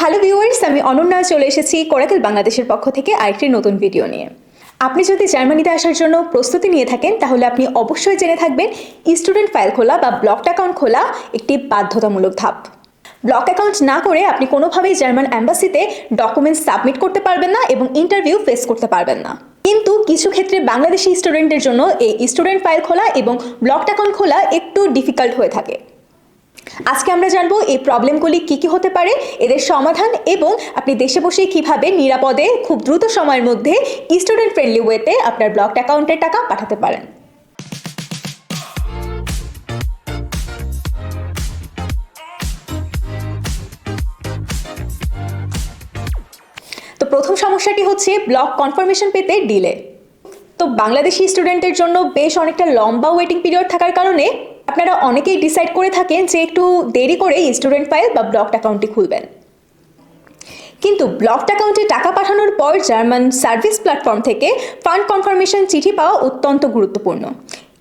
Hello viewers আমি অনন্যা চলে এসেছি কোরাকেল বাংলাদেশের পক্ষ থেকে আরেকটি নতুন ভিডিও নিয়ে। আপনি যদি জার্মানিতে আসার জন্য প্রস্তুতি নিয়ে থাকেন, তাহলে আপনি অবশ্যই জেনে থাকবেন স্টুডেন্ট ফাইল খোলা বা ব্লকড অ্যাকাউন্ট খোলা একটি বাধ্যতামূলক ধাপ। ব্লক অ্যাকাউন্ট না করে আপনি কোনোভাবেই জার্মান অ্যাম্বাসিতে ডকুমেন্টস সাবমিট করতে পারবেন না এবং ইন্টারভিউ ফেস করতে পারবেন না। কিন্তু কিছু ক্ষেত্রে বাংলাদেশি স্টুডেন্টদের জন্য এই স্টুডেন্ট ফাইল খোলা এবং ব্লকড অ্যাকাউন্ট খোলা একটু ডিফিকাল্ট হয়ে থাকে। আজকে আমরা জানব এই প্রবলেমগুলি কি কি হতে পারে, এদের সমাধান এবং আপনি দেশে বসে কীভাবে নিরাপদে, খুব দ্রুত সময়ের মধ্যে স্টুডেন্ট ফ্রেন্ডলি ওয়েতে আপনার ব্লকড অ্যাকাউন্টের টাকা পাঠাতে পারেন। তো প্রথম সমস্যাটি হচ্ছে ব্লক কনফার্মেশন পেতে ডিলে তো বাংলাদেশি স্টুডেন্টের জন্য বেশ অনেকটা লম্বা ওয়েটিং পিরিয়ড থাকার কারণে আপনারা অনেকেই ডিসাইড করে থাকেন যে একটু দেরি করে স্টুডেন্ট ফাইল বা ব্লকড অ্যাকাউন্টটি খুলবেন। কিন্তু ব্লকড অ্যাকাউন্টে টাকা পাঠানোর পর জার্মান সার্ভিস প্ল্যাটফর্ম থেকে ফান্ড কনফার্মেশন চিঠি পাওয়া অত্যন্ত গুরুত্বপূর্ণ।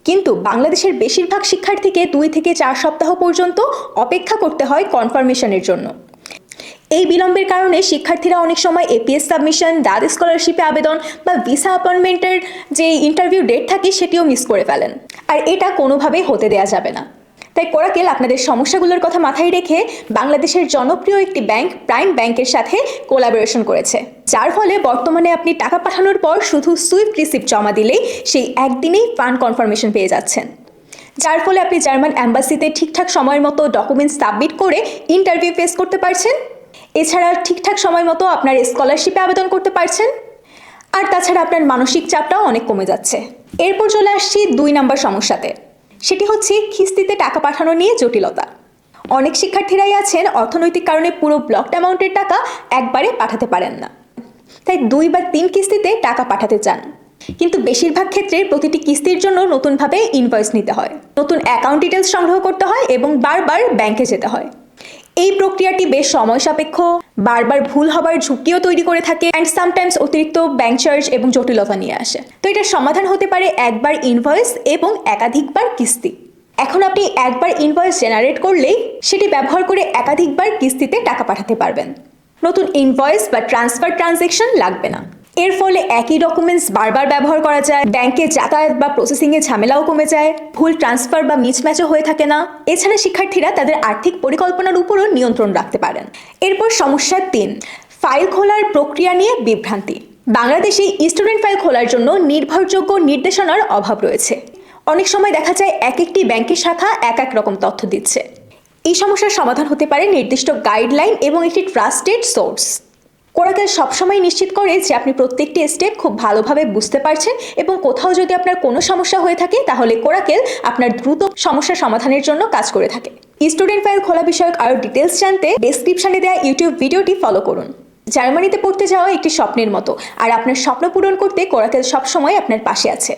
কিন্তু বাংলাদেশের বেশিরভাগ শিক্ষার্থীকে দুই থেকে চার সপ্তাহ পর্যন্ত অপেক্ষা করতে হয় কনফার্মেশনের জন্য। এই বিলম্বের কারণে শিক্ষার্থীরা অনেক সময় এপিএস সাবমিশন দাদ স্কলারশিপে আবেদন বা ভিসা অ্যাপয়েন্টমেন্টের যে ইন্টারভিউ ডেট থাকে সেটিও মিস করে ফেলেন। আর এটা কোনোভাবেই হতে দেয়া যাবে না। তাই কোরাকেল আপনাদের সমস্যাগুলোর কথা মাথায় রেখে বাংলাদেশের জনপ্রিয় একটি ব্যাংক প্রাইম ব্যাংকের সাথে কোলাবোরেশন করেছে। যার ফলে বর্তমানে আপনি টাকা পাঠানোর পর শুধু সুইফট রিসিপ্ট জমা দিলেই সেই একদিনেই ফান্ড কনফার্মেশন পেয়ে যাচ্ছেন। যার ফলে আপনি জার্মান অ্যাম্বাসিতে ঠিকঠাক সময়ের মতো ডকুমেন্টস সাবমিট করে ইন্টারভিউ ফেস করতে পারছেন। এছাড়া ঠিকঠাক সময় মতো আপনার স্কলারশিপে আবেদন করতে পারছেন। আর তাছাড়া আপনার মানসিক চাপটাও অনেক কমে যাচ্ছে। এরপর চলে আসছি দুই নাম্বার সমস্যাতে। সেটি হচ্ছে কিস্তিতে টাকা পাঠানো নিয়ে জটিলতা। অনেক শিক্ষার্থীরাই আছেন, অর্থনৈতিক কারণে পুরো ব্লকড অ্যামাউন্টের টাকা একবারে পাঠাতে পারেন না। তাই দুই বা তিন কিস্তিতে টাকা পাঠাতে চান। কিন্তু বেশিরভাগ ক্ষেত্রে প্রতিটি কিস্তির জন্য নতুনভাবে ইনভয়েস নিতে হয়। নতুন অ্যাকাউন্ট ডিটেলস সংগ্রহ করতে হয় এবং বারবার ব্যাংকে যেতে হয়। এই প্রক্রিয়াটি বেশ সময় সাপেক্ষ বারবার ভুল হবার ঝুঁকিও তৈরি করে থাকে অ্যান্ড সামটাইমস অতিরিক্ত ব্যাংক চার্জ এবং জটিলতা নিয়ে আসে। তো এটার সমাধান হতে পারে একবার ইনভয়েস এবং একাধিকবার কিস্তি। এখন আপনি একবার ইনভয়েস জেনারেট করলেই সেটি ব্যবহার করে একাধিকবার কিস্তিতে টাকা পাঠাতে পারবেন। নতুন ইনভয়েস বা ট্রান্সফার ট্রানজেকশন লাগবে না। এর ফলে একই ডকুমেন্টস বারবার ব্যবহার করা যায় ব্যাংকে যাতায়াত বা প্রসেসিংয়ে ঝামেলাও কমে যায়, ভুল ট্রান্সফার বা মিসম্যাচও হয়ে থাকে না। এছাড়া শিক্ষার্থীরা তাদের আর্থিক পরিকল্পনার উপরও নিয়ন্ত্রণ রাখতে পারেন। এরপর সমস্যা তিন ফাইল খোলার প্রক্রিয়া নিয়ে বিভ্রান্তি। বাংলাদেশে স্টুডেন্ট ফাইল খোলার জন্য নির্ভরযোগ্য নির্দেশনার অভাব রয়েছে। অনেক সময় দেখা যায় এক একটি ব্যাংকের শাখা এক এক রকম তথ্য দিচ্ছে। এই সমস্যার সমাধান হতে পারে নির্দিষ্ট গাইডলাইন এবং একটি ট্রাস্টেড সোর্স কোরাকেল সবসময় নিশ্চিত করে যে আপনি প্রত্যেকটি স্টেপ খুব ভালোভাবে বুঝতে পারছেন এবং কোথাও যদি আপনার কোনো সমস্যা হয়ে থাকে, তাহলে কোরাকেল আপনার দ্রুত সমস্যা সমাধানের জন্য কাজ করে থাকে। স্টুডেন্ট ফাইল খোলা বিষয়ক আরও ডিটেলস জানতে ডেসক্রিপশনে দেওয়া ইউটিউব ভিডিওটি ফলো করুন। জার্মানিতে পড়তে যাওয়া একটি স্বপ্নের মতো, আর আপনার স্বপ্ন পূরণ করতে কোরাকেল সবসময় আপনার পাশে আছে।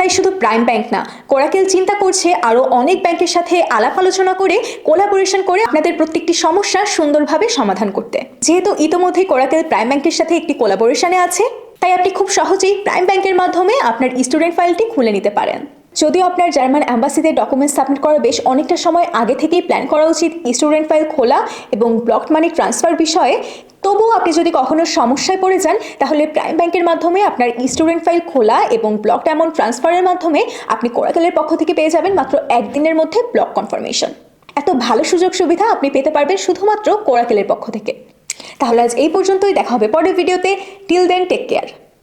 তাই শুধু প্রাইম ব্যাংক না কোরাকেল চিন্তা করছে আরও অনেক ব্যাংকের সাথে আলাপ আলোচনা করে কোলাবোরেশন করে আপনাদের প্রত্যেকটি সমস্যা সুন্দরভাবে সমাধান করতে। যেহেতু ইতোমধ্যেই কোরাকেল প্রাইম ব্যাংকের সাথে একটি কোলাবোরেশনে আছে, তাই আপনি খুব সহজেই প্রাইম ব্যাংকের মাধ্যমে আপনার স্টুডেন্ট ফাইলটি খুলে নিতে পারেন। যদিও আপনার জার্মান অ্যাম্বাসিতে ডকুমেন্টস সাবমিট করা বেশ অনেকটা সময় আগে থেকেই প্ল্যান করা উচিত স্টুডেন্ট ফাইল খোলা এবং ব্লকড মানি ট্রান্সফার বিষয়ে তবুও আপনি যদি কখনো সমস্যায় পড়ে যান, তাহলে প্রাইম ব্যাংকের মাধ্যমে আপনার স্টুডেন্ট ফাইল খোলা এবং ব্লক অ্যামাউন্ট ট্রান্সফারের মাধ্যমে আপনি কোরাকেলের পক্ষ থেকে পেয়ে যাবেন মাত্র একদিনের মধ্যে ব্লক কনফার্মেশন এত ভালো সুযোগ সুবিধা আপনি পেতে পারবেন শুধুমাত্র কোরাকেলের পক্ষ থেকে। তাহলে আজ এই পর্যন্তই, দেখা হবে পরের ভিডিওতে টিল দেন টেক কেয়ার